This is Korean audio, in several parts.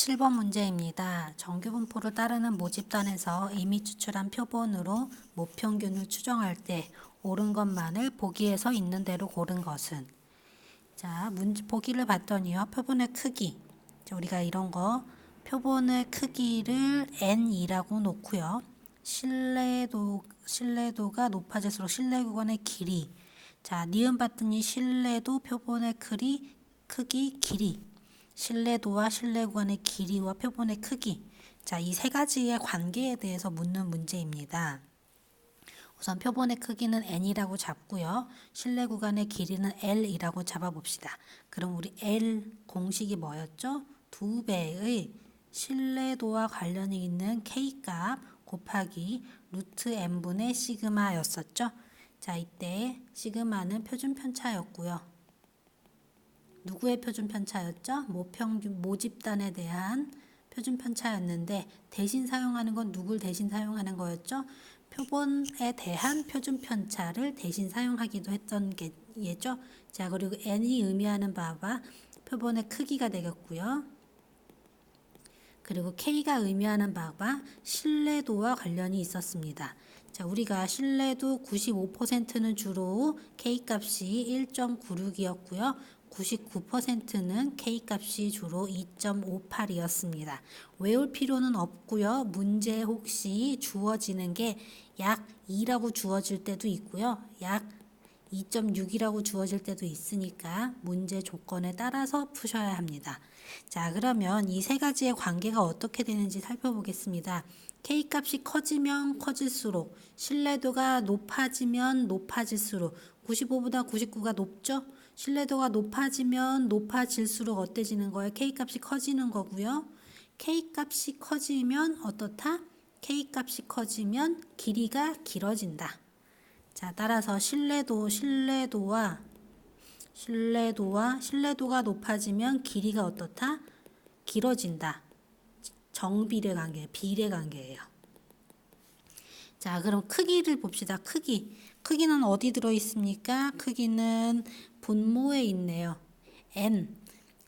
7번 문제입니다. 정규분포를 따르는 모집단에서 이미 추출한 표본으로 모평균을 추정할 때 옳은 것만을 보기에서 있는 대로 고른 것은 자, 문제 보기를 봤더니요. 표본의 크기. 자, 우리가 이런 거 표본의 크기를 n이라고 놓고요. 신뢰도 신뢰도가 높아질수록 신뢰 구간의 길이. 자, 니은 봤더니 신뢰도 표본의 크기 크기 길이. 신뢰도와 신뢰 구간의 길이와 표본의 크기. 자, 이 세 가지의 관계에 대해서 묻는 문제입니다. 우선 표본의 크기는 n이라고 잡고요. 실내 구간의 길이는 l이라고 잡아봅시다. 그럼 우리 l 공식이 뭐였죠? 두 배의 신뢰도와 관련이 있는 k 값 곱하기 루트 n분의 시그마였었죠. 자, 이때 시그마는 표준 편차였고요. 누구의 표준 편차였죠? 모평균 모집단에 대한 표준 편차였는데 대신 사용하는 건 누굴 대신 사용하는 거였죠? 표본에 대한 표준 편차를 대신 사용하기도 했던 게 예죠. 자, 그리고 n이 의미하는 바가 표본의 크기가 되겠고요. 그리고 k가 의미하는 바가 신뢰도와 관련이 있었습니다. 자, 우리가 신뢰도 95%는 주로 k 값이 1.96이었고요. 99%는 k 값이 주로 2.58이었습니다. 외울 필요는 없고요. 문제 혹시 주어지는 게 약 2라고 주어질 때도 있고요. 약 2.6이라고 주어질 때도 있으니까 문제 조건에 따라서 푸셔야 합니다. 자, 그러면 이 세 가지의 관계가 어떻게 되는지 살펴보겠습니다. K 값이 커지면 커질수록 신뢰도가 높아지면 높아질수록 95보다 99가 높죠? 신뢰도가 높아지면 높아질수록 어때지는 거예요? K 값이 커지는 거고요. K 값이 커지면 어떻다? K 값이 커지면 길이가 길어진다. 자, 따라서 신뢰도, 신뢰도와 신뢰도와 신뢰도가 높아지면 길이가 어떻다? 길어진다. 정비례 관계, 비례 관계예요. 자, 그럼 크기를 봅시다. 크기. 크기는 어디 들어 있습니까? 크기는 분모에 있네요. n.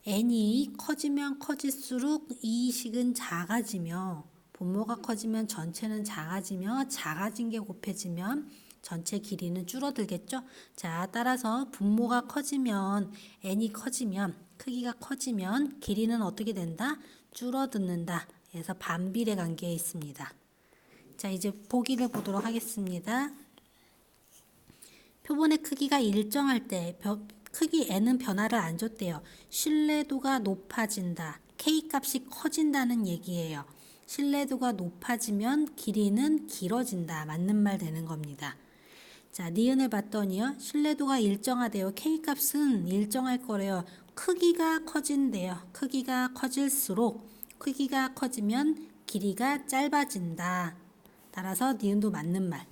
n이 커지면 커질수록 이 식은 작아지며 분모가 커지면 전체는 작아지며 작아진 게 곱해지면 전체 길이는 줄어들겠죠? 자, 따라서 분모가 커지면 n이 커지면 크기가 커지면 길이는 어떻게 된다? 줄어드는다. 그래서 반비례 관계에 있습니다. 자, 이제 보기를 보도록 하겠습니다. 표본의 크기가 일정할 때 크기 n은 변화를 안 줬대요. 신뢰도가 높아진다. k 값이 커진다는 얘기예요. 신뢰도가 높아지면 길이는 길어진다. 맞는 말 되는 겁니다. 자, 니은을 봤더니요. 신뢰도가 일정하대요. k 값은 일정할 거래요. 크기가 커진대요. 크기가 커질수록 크기가 커지면 길이가 짧아진다. 따라서 니은도 맞는 말.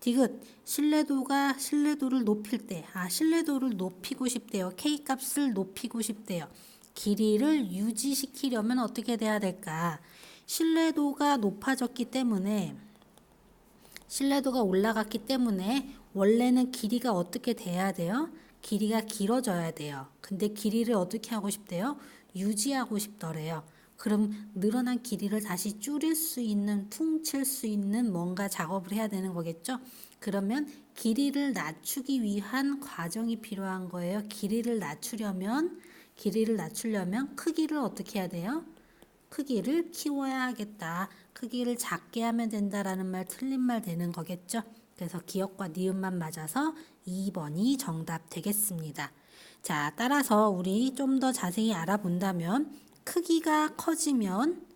디귿 신뢰도가 신뢰도를 높일 때, 아 신뢰도를 높이고 싶대요. K 값을 높이고 싶대요. 길이를 유지시키려면 어떻게 돼야 될까? 신뢰도가 높아졌기 때문에 신뢰도가 올라갔기 때문에 원래는 길이가 어떻게 돼야 돼요? 길이가 길어져야 돼요. 근데 길이를 어떻게 하고 싶대요? 유지하고 싶더래요. 그럼 늘어난 길이를 다시 줄일 수 있는, 퉁칠 수 있는 뭔가 작업을 해야 되는 거겠죠? 그러면 길이를 낮추기 위한 과정이 필요한 거예요. 길이를 낮추려면, 길이를 낮추려면 크기를 어떻게 해야 돼요? 크기를 키워야 하겠다. 크기를 작게 하면 된다라는 말 틀린 말 되는 거겠죠? 그래서 기억과 니은만 맞아서 2번이 정답 되겠습니다. 자, 따라서 우리 좀 더 자세히 알아본다면 크기가 커지면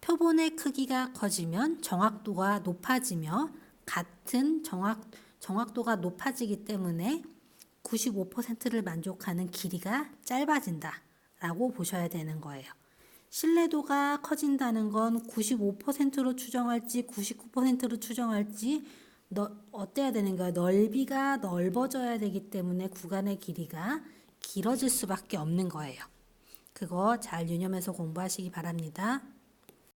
표본의 크기가 커지면 정확도가 높아지며 같은 정확 정확도가 높아지기 때문에 95%를 만족하는 길이가 짧아진다라고 보셔야 되는 거예요. 신뢰도가 커진다는 건 95%로 추정할지 99%로 추정할지 너, 어때야 되는 거야? 넓이가 넓어져야 되기 때문에 구간의 길이가 길어질 수밖에 없는 거예요. 그거 잘 유념해서 공부하시기 바랍니다.